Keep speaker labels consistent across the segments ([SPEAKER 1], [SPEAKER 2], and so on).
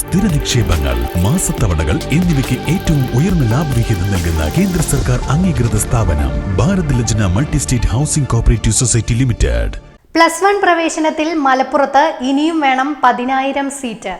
[SPEAKER 1] സ്ഥിര നിക്ഷേപങ്ങൾ മാസത്തവണകൾ എന്നിവയ്ക്ക് ഏറ്റവും ഉയർന്ന ലാഭവിഹിതം നൽകുന്ന കേന്ദ്ര സർക്കാർ അംഗീകൃത സ്ഥാപനം Bharat Lajna multi state housing cooperative society limited.
[SPEAKER 2] Plus one പ്രവേശനത്തിൽ മലപ്പുറത്ത് ഇനിയും വേണം പതിനായിരം സീറ്റ്.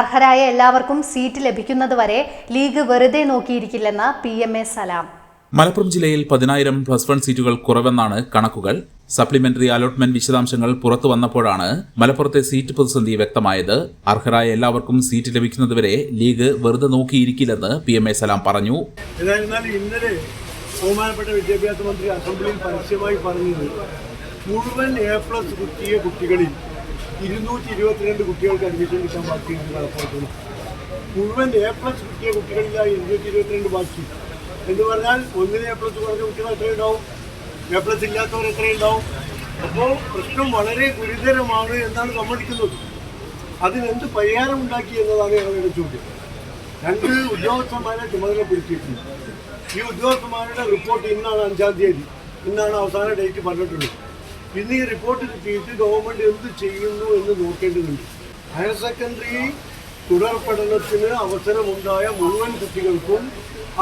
[SPEAKER 2] അർഹരായ എല്ലാവർക്കും സീറ്റ് ലഭിക്കുന്നതുവരെ ലീഗ് വെറുതെ നോക്കിയിരിക്കില്ലെന്ന് P M A Salam.
[SPEAKER 3] Malappuram ജില്ലയിൽ പതിനായിരം പ്ലസ് വൺ സീറ്റുകൾ കുറവെന്നാണ് കണക്കുകൾ. സപ്ലിമെന്ററി അലോട്ട്മെന്റ് വിശദാംശങ്ങൾ പുറത്തു വന്നപ്പോഴാണ് മലപ്പുറത്തെ സീറ്റ് പ്രതിസന്ധി വ്യക്തമായത്. അർഹരായ എല്ലാവർക്കും സീറ്റ് ലഭിക്കുന്നതുവരെ ലീഗ് വെറുതെ നോക്കിയിരിക്കില്ലെന്ന് പി എം എ സലാം പറഞ്ഞു.
[SPEAKER 4] ഇന്നലെ ബഹുമാനപ്പെട്ട വിദ്യാഭ്യാസ മന്ത്രി അസംബ്ലിയിൽ പരസ്യമായി പറഞ്ഞത് മുഴുവൻ എ പ്ലസ് കിട്ടിയ കുട്ടികളിൽ ഇരുന്നൂറ്റി ഇരുപത്തിരണ്ട് കുട്ടികൾക്ക് അഡ്മിഷൻ കിട്ടാൻ ബാക്കിയുണ്ട് നടപ്പാക്കുന്നു മുഴുവൻ എ പ്ലസ് കിട്ടിയ കുട്ടികളിലായി ഇരുന്നൂറ്റി ഇരുപത്തിരണ്ട് ബാക്കി. എന്ന് പറഞ്ഞാൽ ഒന്നിന് എ പ്ലസ് കുറഞ്ഞ കുട്ടികൾ എത്രയുണ്ടാവും എ പ്ലസ് ഇല്ലാത്തവർ എത്രയുണ്ടാവും? അപ്പോൾ പ്രശ്നം വളരെ ഗുരുതരമാണ് എന്നാണ് സമ്മതിക്കുന്നത്. അതിനെന്ത് പരിഹാരം ഉണ്ടാക്കി എന്നതാണ് ഞങ്ങളുടെ ചോദ്യം. രണ്ട് ഉദ്യോഗസ്ഥന്മാരെ ചുമതലപ്പെടുത്തിയിട്ടുണ്ട്. ഈ ഉദ്യോഗസ്ഥന്മാരുടെ റിപ്പോർട്ട് ഇന്നാണ് അഞ്ചാം തീയതി. ഇന്നാണ് അവസാന ഡേറ്റ് പറഞ്ഞിട്ടുള്ളത്. ഇന്ന് ഈ റിപ്പോർട്ട് കിട്ടിയിട്ട് ഗവൺമെന്റ് എന്ത് ചെയ്യുന്നു എന്ന് നോക്കേണ്ടതുണ്ട്. ഹയർ സെക്കൻഡറി തുടർ പഠനത്തിന് അവസരമുണ്ടായ മുഴുവൻ കുട്ടികൾക്കും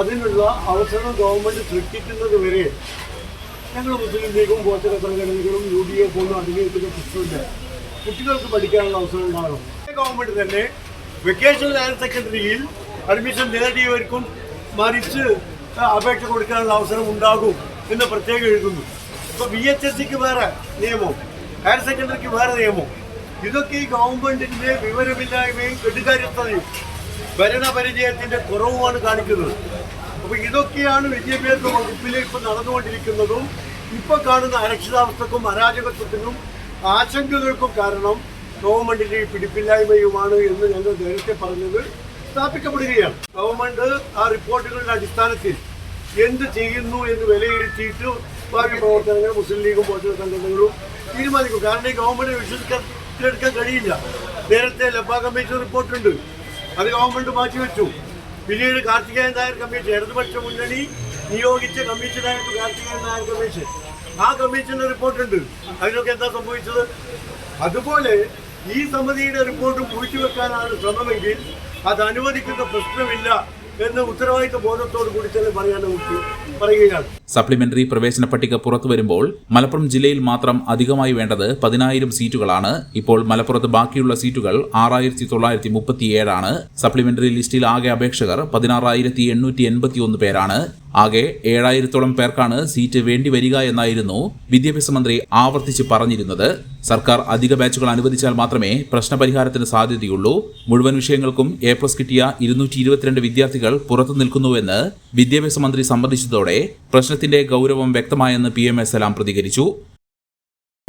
[SPEAKER 4] അതിനുള്ള അവസരം ഗവൺമെന്റ് സൃഷ്ടിക്കുന്നത് വരെ ഞങ്ങൾ മുസ്ലിം ലീഗും ഗോത്ര സംഘടനകളും യു ഡി എഫ് ഒന്നും അധികരിക്കുന്ന പ്രശ്നമില്ല കുട്ടികൾക്ക് പഠിക്കാനുള്ള അവസരം ഉണ്ടാകണം. ഗവൺമെന്റ് തന്നെ വെക്കേഷണൽ ഹയർ സെക്കൻഡറിയിൽ അഡ്മിഷൻ നേടിയവർക്കും മറിച്ച് അപേക്ഷ കൊടുക്കാനുള്ള അവസരം ഉണ്ടാകും എന്ന് പ്രത്യേകം എഴുതുന്നു. ഇപ്പൊ ബി എച്ച് എസ് സിക്ക് വേറെ നിയമം ഹയർ സെക്കൻഡറിക്ക് വേറെ നിയമം. ഇതൊക്കെ ഈ ഗവൺമെന്റിന്റെ വിവരമില്ലായ്മയും കെടുകാര്യസ്ഥതയും ഭരണപരിചയത്തിന്റെ കുറവുമാണ് കാണിക്കുന്നത്. അപ്പൊ ഇതൊക്കെയാണ് വിദ്യാഭ്യാസ വകുപ്പിൽ ഇപ്പൊ നടന്നുകൊണ്ടിരിക്കുന്നതും ഇപ്പൊ കാണുന്ന അരക്ഷിതാവസ്ഥക്കും അരാജകത്വത്തിനും ആശങ്കകൾക്കും കാരണം ഗവൺമെന്റിന്റെ ഈ പിടിപ്പില്ലായ്മയുമാണ് എന്ന് ഞങ്ങൾ നേരത്തെ പറഞ്ഞത് സ്ഥാപിക്കപ്പെടുകയാണ്. ഗവൺമെന്റ് ആ റിപ്പോർട്ടുകളുടെ അടിസ്ഥാനത്തിൽ എന്ത് ചെയ്യുന്നു എന്ന് വിലയിരുത്തിയിട്ട് ബാക്കി പ്രവർത്തനങ്ങൾ മുസ്ലിം ലീഗും പോലുള്ള സംഘടനകളും തീരുമാനിക്കും. കാരണം ഈ ഗവൺമെന്റ് വിശ്വസിക്കാൻ കഴിയില്ല. നേരത്തെ ലബാ കമ്മീഷൻ റിപ്പോർട്ടുണ്ട്. അത് ഗവൺമെന്റ് മാറ്റിവെച്ചു. പിന്നീട് കാർത്തികേയൻ നായർ കമ്മീഷൻ ഇടതുപക്ഷ മുന്നണി നിയോഗിച്ച കമ്മീഷനായിരുന്നു കാർത്തികേയൻ നായർ കമ്മീഷൻ. ആ കമ്മീഷന്റെ റിപ്പോർട്ടുണ്ട്. അതിനൊക്കെ എന്താ സംഭവിച്ചത്? അതുപോലെ ഈ സമിതിയുടെ റിപ്പോർട്ട് പൂഴ്ത്തിവെക്കാനാണ് ശ്രമമെങ്കിൽ അത് അനുവദിക്കുന്ന പ്രശ്നമില്ല. എന്ന് ഉത്തരവാദിത്ത ബോധത്തോടു കൂടി തന്നെ പറയുകയാണ്.
[SPEAKER 3] സപ്ലിമെന്ററി പ്രവേശന പട്ടിക പുറത്തു വരുമ്പോൾ മലപ്പുറം ജില്ലയിൽ മാത്രം അധികമായി വേണ്ടത് പതിനായിരം സീറ്റുകളാണ്. ഇപ്പോൾ മലപ്പുറത്ത് ബാക്കിയുള്ള സീറ്റുകൾ ആറായിരത്തി തൊള്ളായിരത്തി മുപ്പത്തിയേഴാണ് സപ്ലിമെന്ററി ലിസ്റ്റിൽ ആകെ അപേക്ഷകർ പതിനാറായിരത്തി എണ്ണൂറ്റി എൺപത്തി ഒന്ന് പേരാണ്. ആകെ ഏഴായിരത്തോളം പേർക്കാണ് സീറ്റ് വേണ്ടി വരിക എന്നായിരുന്നു വിദ്യാഭ്യാസ മന്ത്രി ആവർത്തിച്ച് പറഞ്ഞിരുന്നത്. സർക്കാർ അധിക ബാച്ചുകൾ അനുവദിച്ചാൽ മാത്രമേ പ്രശ്നപരിഹാരത്തിന് സാധ്യതയുള്ളൂ. മുഴുവൻ വിഷയങ്ങൾക്കും എ പ്ലസ് കിട്ടിയ ഇരുന്നൂറ്റി ഇരുപത്തിരണ്ട് വിദ്യാർത്ഥികൾ പുറത്തു നിൽക്കുന്നുവെന്ന് വിദ്യാഭ്യാസ മന്ത്രി സംബന്ധിച്ചതോടെ പ്രശ്നത്തിന്റെ ഗൗരവം വ്യക്തമായെന്ന് പി എം എസ് സലാം പ്രതികരിച്ചു.